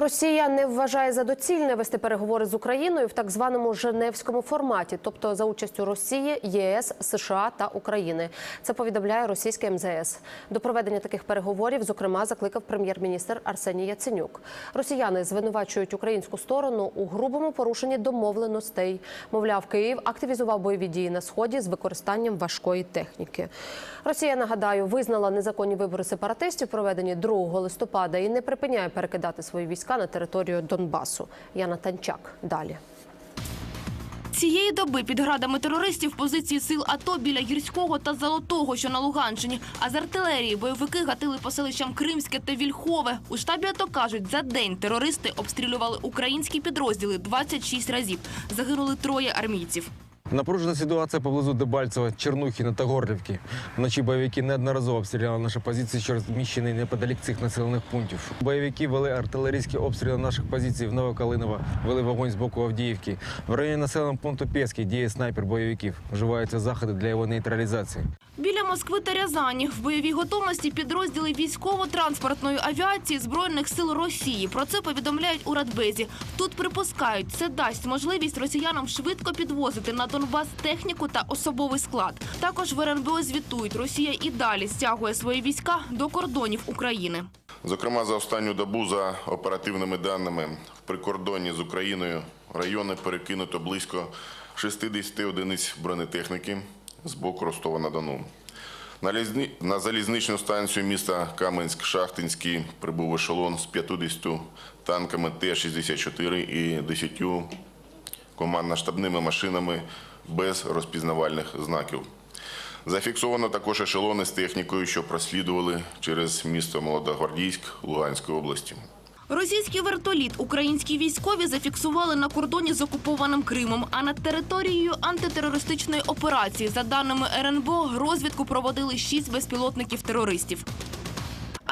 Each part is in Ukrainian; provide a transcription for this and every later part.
Росія не вважає за доцільне вести переговори з Україною в так званому Женевському форматі, тобто за участю Росії, ЄС, США та України. Це повідомляє російське МЗС. До проведення таких переговорів, зокрема, закликав прем'єр-міністр Арсеній Яценюк. Росіяни звинувачують українську сторону у грубому порушенні домовленостей. Мовляв, Київ активізував бойові дії на сході з використанням важкої техніки. Росія нагадаю визнала незаконні вибори сепаратистів, проведені 2 листопада, і не припиняє перекидати свої війська на територію Донбасу. Яна Танчак далі. Цієї доби під градами терористів позиції сил АТО біля Гірського та Золотого, що на Луганщині. А з артилерії бойовики гатили по селищам Кримське та Вільхове. У штабі АТО кажуть, за день терористи обстрілювали українські підрозділи 26 разів. Загинули троє армійців. Напружена ситуація поблизу Дебальцева, Чернухіна та Горлівки. Вночі бойовики неодноразово обстріляли наші позиції, що розміщені неподалік цих населених пунктів. Бойовики вели артилерійські обстріли наших позицій в Новокалиново, вели вогонь з боку Авдіївки. В районі населеного пункту Пєцький діє снайпер бойовиків. Вживаються заходи для його нейтралізації. Біля Москви та Рязані в бойовій готовності підрозділи військово-транспортної авіації Збройних сил Росії. Про це повідомляють у Радбезі. Тут припускають, це дасть можливість росіянам швидко підвозити на Донбас техніку та особовий склад. Також в РНБО звітують, Росія і далі стягує свої війська до кордонів України. Зокрема, за останню добу, за оперативними даними, в прикордонні з Україною райони перекинуто близько 60 одиниць бронетехніки з боку Ростова-на-Дону. На, на залізничну станцію міста Каменськ-Шахтинський прибув ешелон з 50 танками Т-64 і 10 командно-штабними машинами без розпізнавальних знаків. Зафіксовано також ешелони з технікою, що прослідували через місто Молодогвардійськ Луганської області. Російський вертоліт українські військові зафіксували на кордоні з окупованим Кримом. А над територією антитерористичної операції, за даними РНБО, розвідку проводили шість безпілотників терористів.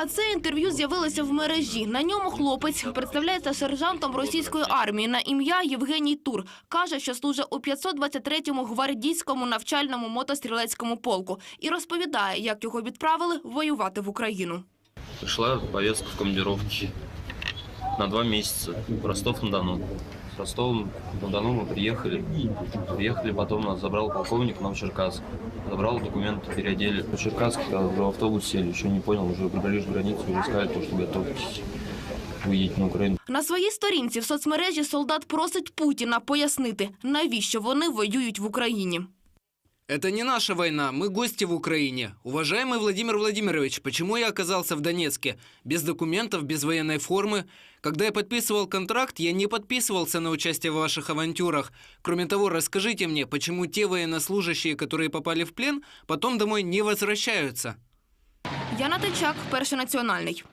А це інтерв'ю з'явилося в мережі. На ньому хлопець представляється сержантом російської армії на ім'я Євгеній Тур. Каже, що служить у 523-му гвардійському навчальному мотострілецькому полку і розповідає, як його відправили воювати в Україну. Пришла повістка в командировке на два месяца в Ростов-на-Дону. С Ростова-на-Дону мы приехали. Приехали, потом нас забрал полковник в Новочеркасск. Забрал документы, переодели. В Черкасск когда уже в автобус сели, еще не понял, уже прибрали границу, уже сказали, то, что готовьтесь, вы едете на Украину. На своїй сторінці в соцмережі солдат просить Путіна пояснити, навіщо вони воюють в Україні. Это не наша война, мы гости в Украине. Уважаемый Владимир Владимирович, почему я оказался в Донецке? Без документов, без военной формы? Когда я подписывал контракт, я не подписывался на участие в ваших авантюрах. Кроме того, расскажите мне, почему те военнослужащие, которые попали в плен, потом домой не возвращаются? Яна Тичак, перший національний.